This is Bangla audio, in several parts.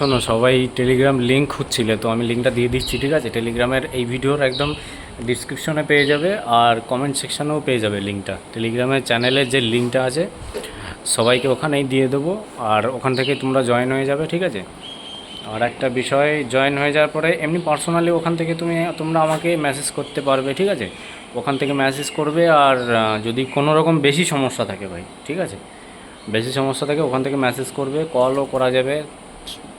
শোনো, সবাই টেলিগ্রাম লিঙ্ক খুঁজছিলে, তো আমি লিঙ্কটা দিয়ে দিচ্ছি, ঠিক আছে? টেলিগ্রামের এই ভিডিওর একদম ডিসক্রিপশনে পেয়ে যাবে আর কমেন্ট সেকশনেও পেয়ে যাবে লিঙ্কটা টেলিগ্রামের চ্যানেলের যে লিঙ্কটা আছে, সবাইকে ওখানেই দিয়ে দেবো আর ওখান থেকে তোমরা জয়েন হয়ে যাবে, ঠিক আছে? আর একটা বিষয় জয়েন হয়ে যাওয়ার পরে এমনি পার্সোনালি ওখান থেকে তুমি, তোমরা আমাকে মেসেজ করতে পারবে, ঠিক আছে? ওখান থেকে মেসেজ করবে আর যদি কোনো রকম বেশি সমস্যা থাকে ভাই, ঠিক আছে? বেশি সমস্যা থাকে, ওখান থেকে মেসেজ করবে কলও করা যাবে।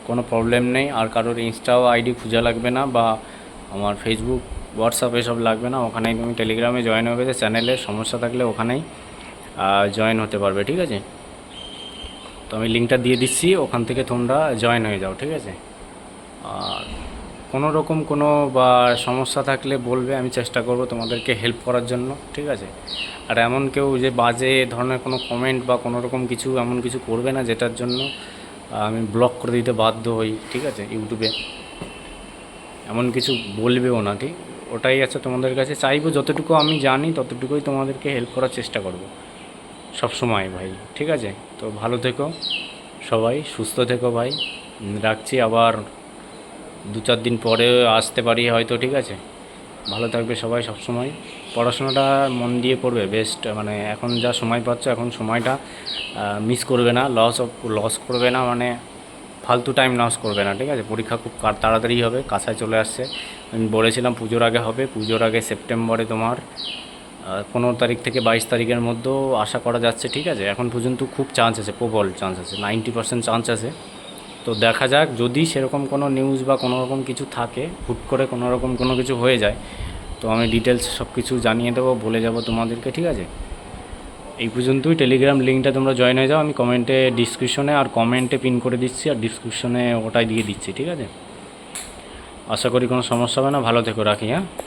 কোনো প্রবলেম নেই। আর কারোর ইনস্টাও আইডি খুঁজে লাগবে না বা আমার ফেসবুক হোয়াটসঅ্যাপ এসব লাগবে না। ওখানেই তুমি টেলিগ্রামে জয়েন হবে। চ্যানেলে সমস্যা থাকলে ওখানেই জয়েন হতে পারবে, ঠিক আছে? তো আমি লিঙ্কটা দিয়ে দিচ্ছি। ওখান থেকে তোমরা জয়েন হয়ে যাও, ঠিক আছে? আর কোনো রকম কোনো বা সমস্যা থাকলে বলবে, আমি চেষ্টা করব তোমাদেরকে হেল্প করার জন্য, ঠিক আছে? আর এমন কেউ যে বাজে ধরনের কোনো কমেন্ট বা কোনো রকম কিছু, এমন কিছু করবে না যেটার জন্য আমি ব্লক করে দিতে বাধ্য হই, ঠিক আছে ইউটিউবে এমন কিছু বলবেও না, ঠিক? ওটাই আছে তোমাদের কাছে। চাইব যতটুকু আমি জানি, ততটুকুই তোমাদেরকে হেল্প করার চেষ্টা করব। সব সময় ভাই, ঠিক আছে? তো ভালো থেকো সবাই, সুস্থ থেকো ভাই। রাখছি আবার দু চার দিন পরে আসতে পারি হয়তো, ঠিক আছে? ভালো থাকবে সবাই সব সময় পড়াশোনাটা মন দিয়ে পড়বে বেস্ট মানে এখন যা সময় পাচ্ছ, এখন সময়টা মিস করবে না লস লস করবে না মানে ফালতু টাইম লস করবে না, ঠিক আছে? পরীক্ষা খুব তাড়াতাড়ি হবে, কাছায় চলে আসছে। আমি বলেছিলাম পুজোর আগে হবে, পুজোর আগে সেপ্টেম্বরে তোমার পনেরো তারিখ থেকে বাইশ তারিখের মধ্যেও আশা করা যাচ্ছে, ঠিক আছে? এখন পর্যন্ত খুব চান্স আছে, প্রবল চান্স আছে নাইনটি পার্সেন্ট চান্স আছে। তো দেখা যাক, যদি সেরকম কোনো নিউজ বা কোনো রকম কিছু থাকে, হুট করে কোনো রকম কোনো কিছু হয়ে যায়, তো আমি ডিটেলস সব কিছু জানিয়ে দেবো, বলে যাব তোমাদেরকে, ঠিক আছে? এই পর্যন্তই টেলিগ্রাম লিঙ্কটা তোমরা জয়েন হয়ে যাও, আমি কমেন্টে ডিসক্রিপশনে আর কমেন্টে পিন করে দিচ্ছি, আর ডিসক্রিপশনে ওটাই দিয়ে দিচ্ছি, ঠিক আছে? আশা করি কোনো সমস্যা হবে না, ভালো থেকো, রাখি হ্যাঁ?